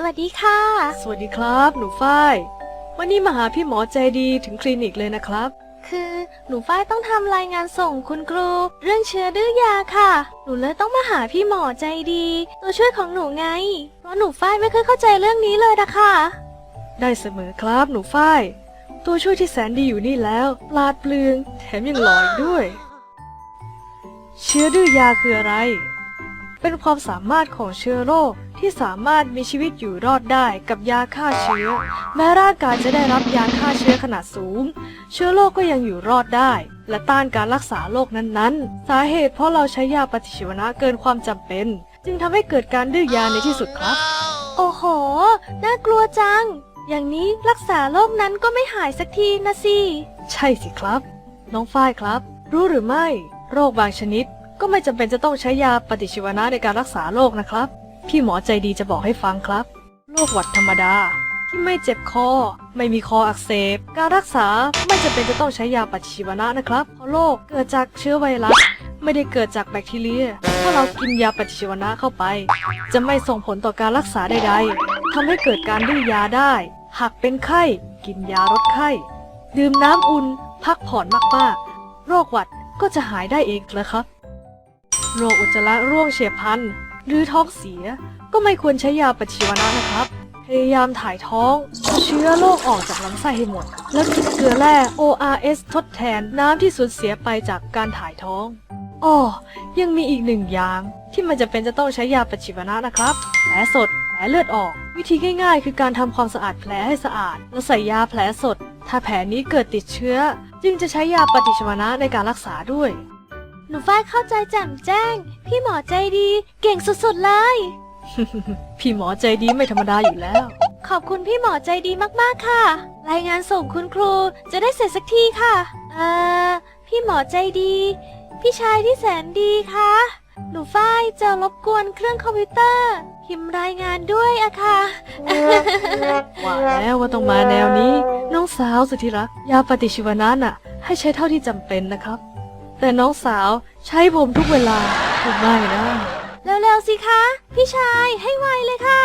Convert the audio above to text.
สวัสดีค่ะ สวัสดีครับ หนูฝ้าย วันนี้มาหาพี่หมอใจดีถึงคลินิกเลยนะครับ คือหนูฝ้ายต้องทำรายงานส่งคุณครู เรื่องเชื้อดื้อยาค่ะ หนูเลยต้องมาหาพี่หมอใจดี ตัวช่วยของหนูไง เพราะหนูฝ้ายไม่เคยเข้าใจเรื่องนี้เลยนะคะ ได้เสมอครับหนูฝ้าย ตัวช่วยที่แสนดีอยู่นี่แล้วปลาดเปลือง แถมยังหล่ออีกด้วย เชื้อดื้อยาคืออะไร เป็นความสามารถของเชื้อโรคที่สามารถมีชีวิตอยู่รอดได้กับยาฆ่าเชื้อ แม้ร่างกายจะได้รับยาฆ่าเชื้อขนาดสูง เชื้อโรคก็ยังอยู่รอดได้ และต้านการรักษาโรคนั้นๆ สาเหตุเพราะเราใช้ยาปฏิชีวนะเกินความจำเป็น จึงทำให้เกิดการดื้อยาในที่สุดครับ โอ้โห น่ากลัวจัง อย่างนี้รักษาโรคนั้นก็ไม่หายสักทีนะสิ ใช่สิครับ น้องฝ้ายครับ รู้หรือไม่ โรคบางชนิด ก็ไม่จำเป็นจะต้องใช้ยาปฏิชีวนะในการรักษาโรคนะครับ พี่หมอใจดีจะบอกให้ฟังครับ โรคหวัดธรรมดา ที่ไม่เจ็บคอ ไม่มีคออักเสบ การรักษาไม่จำเป็นจะต้องใช้ยาปฏิชีวนะนะครับ เพราะโรคเกิดจากเชื้อไวรัสไม่ได้เกิดจากแบคทีเรีย ถ้าเรากินยาปฏิชีวนะเข้าไป จะไม่ส่งผลต่อการรักษาใดๆทำให้เกิดการดื้อยาได้ หากเป็นไข้ กินยาลดไข้ ดื่มน้ำอุ่น พักผ่อนมากๆ โรคหวัดก็จะหายได้เองเลยครับ โรคอุจจาระร่วงเฉียบพลัน หรือท้องเสีย ก็ไม่ควรใช้ยาปฏิชีวนะนะครับ พยายามถ่ายท้องเชื้อโรคออกจากลำไส้ให้หมด แล้วกินเกลือแร่ ORS ทดแทนน้ำที่สูญเสียไปจากการถ่ายท้องอ้อยังมีอีกหนึ่งอย่างที่มันจะเป็นจะต้องใช้ยาปฏิชีวนะนะครับ แผลสด แผลเลือดออก วิธีง่ายๆ คือการทำความสะอาดแผลให้สะอาด แล้วใส่ยาแผลสด ถ้าแผลนี้เกิดติดเชื้อ จึงจะใช้ยาปฏิชีวนะในการรักษาด้วย หนูฝ้ายเข้าใจแจ่มแจ้ง พี่หมอใจดี เก่งสุดๆเลย พี่หมอใจดีไม่ธรรมดาอยู่แล้ว ขอบคุณพี่หมอใจดีมากๆค่ะ รายงานส่งคุณครูจะได้เสร็จสักทีค่ะ เอ่อ พี่หมอใจดี พี่ชายที่แสนดีคะหนูฝ้ายจะรบกวนเครื่องคอมพิวเตอร์ พิมพ์รายงานด้วยอะค่ะ ว่าแล้วว่าต้องมาแนวนี้ น้องสาวสุดที่รักยาปฏิชีวนะน่ะ ให้ใช้เท่าที่จำเป็นนะครับ แต่น้องสาวใช้ผมทุกเวลาผมไม่นะ เร็วๆสิคะ พี่ชายให้ไวเลยค่ะ